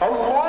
Allah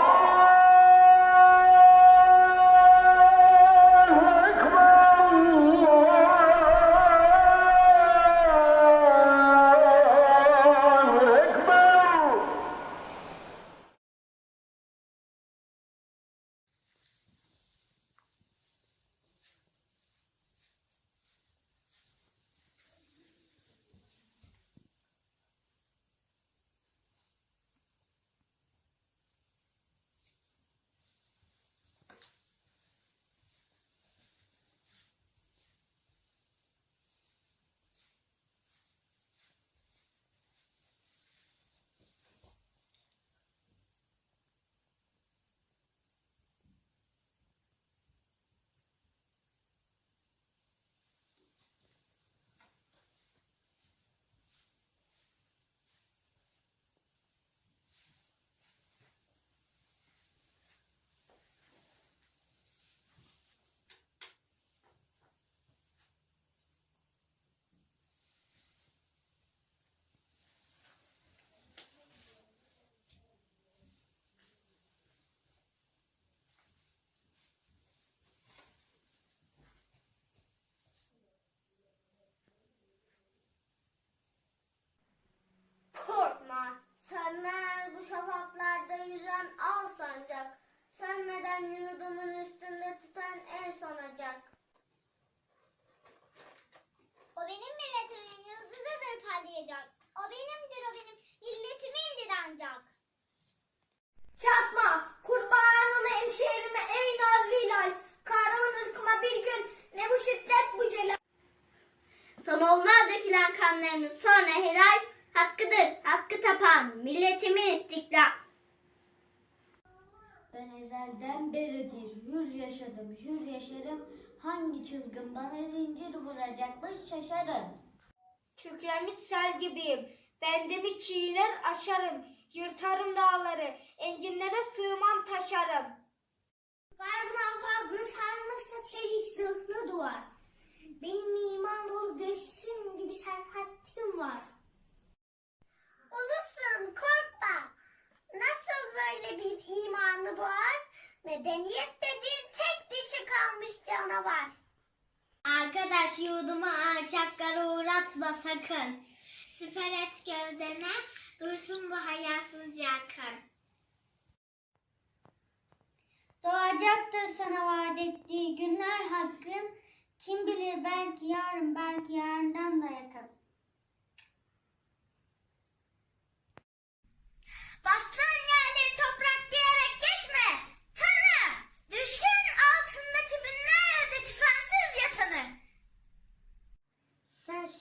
Sönmeden yurdumun üstünde tüten en sonacak. O benim milletimin yıldızıdır parlayacak. O benimdir o benim milletimindir ancak. Çatma, kurbanlı hemşehrime ey nazlı hilal. Kahraman ırkıma bir gün ne bu şiddet bu celal. Salonlar dökülen kanlarımız sonra helal hakkıdır, hakkı tapan milletimin istiklal. Ben ezelden beridir hür yaşadım, hür yaşarım. Hangi çılgın bana zincir vuracakmış şaşarım. Kükremiş sel gibiyim. Bendimi çiğner aşarım. Yırtarım dağları. Enginlere sığmam taşarım. Garbın afadını sarmışsa çelik zırhlı duvar. Benim iman dolu göğsüm gibi serhatim var. Ulusun korkma. Medeniyet dediğin tek dişi kalmış canavar. Arkadaş yurdumu alçaklara uğratma sakın. Siper et gövdene, dursun bu hayasızca akın. Doğacaktır sana vaat ettiği günler hakkın. Kim bilir belki yarın, belki yarından da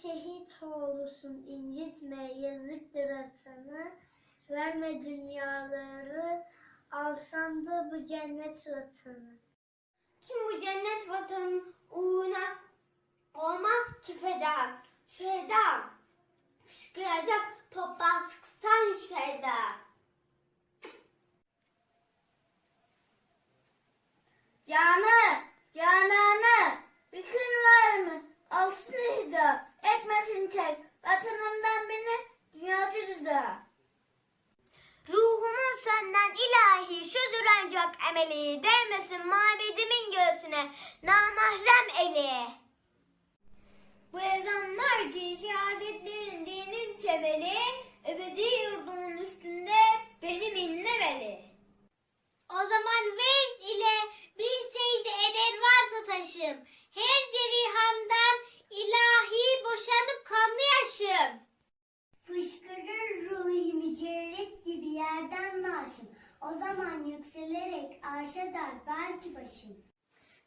şehit oğlusun, incitme, yazıktır atanı. Verme dünyaları, alsan da bu cennet vatanı. Kim bu cennet vatanın uğruna olmaz ki feda, feda. Fışkıracak toprağa sıksan şeyda. Canı, cananı, bir gün var mı? Alsın ihda, etmesin tek. Vatanımdan beni dünyacı düze. Ruhumun senden ilahi şudur ancak emeli. Değmesin mabedimin göğsüne namahrem eli. Bu ezanlar ki şehadetlerin dinin temeli, ebedi yurdumun üstünde benim inlemeli. O zaman vecd ile bin secde eder varsa taşım. Her cerihamdan ilahi boşanıp kanlı yaşım. Fışkırır ruhi mücerret gibi yerden naşım. O zaman yükselerek arşa dar belki başım.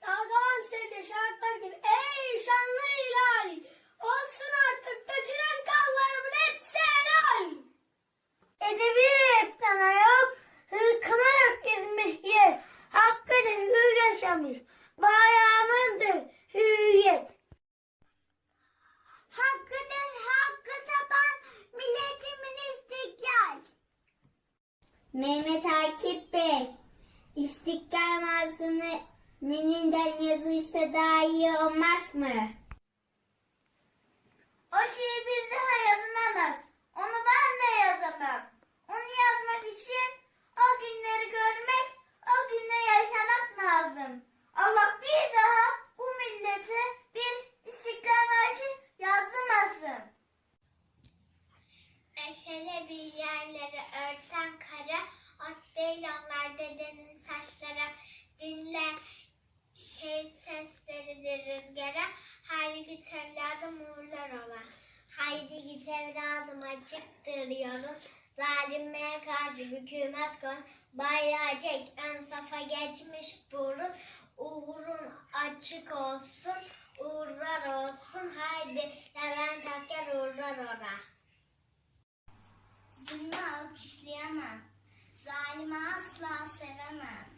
Dalgalan seyde şartlar gibi ey şanlı ilahi. Olsun artık dökülen Mehmet Akif Bey, İstiklal Marşı'nı neninden yazılsa daha iyi olmaz mı? O şeyi bir daha yazılamaz. Onu ben de yazamam. Onu yazmak için o günleri görmek, o günde yaşamak lazım. Dinle şey sesleridir rüzgara. Haydi git evladım uğurlar ola. Haydi git evladım açıktır yolun. Zalimliğe karşı bükülmez kon. Bayrağı çek ön safa geçmiş burun. Uğurun açık olsun. Uğurlar olsun. Haydi Levent asker uğurlar ora. Zulmü alkışlayamam. Zalimi asla sevemem.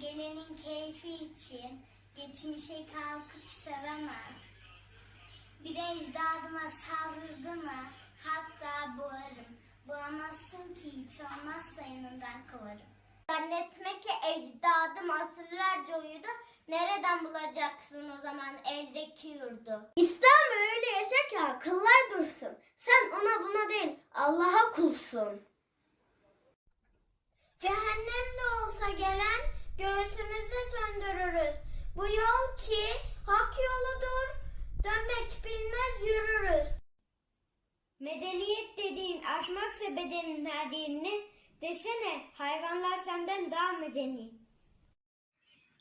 Gelenin keyfi için geçmişe kalkıp sevemem. Bir ecdadıma saldırdı mı hatta boğarım. Boğamazsın ki hiç olmazsa yanından kovarım. Zannetme ki ecdadım asırlarca uyudu. Nereden bulacaksın o zaman eldeki yurdu? İslam öyle yaşa ki akıllar dursun. Sen ona buna değil Allah'a kulsun. Cehennemde olsa gelen göğsümüzde söndürürüz. Bu yol ki hak yoludur. Dönmek bilmez yürürüz. Medeniyet dediğin aşmaksa bedenin her yerini, desene hayvanlar senden daha medeni.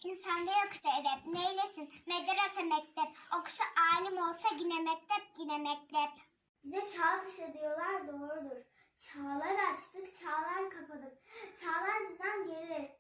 İnsanda yoksa edep neylesin medrese mektep okusa alim olsa yine mektep yine mektep. Bize çağ dışı diyorlar doğrudur. Çağlar açtık, çağlar kapadık. Çağlar bizden geri.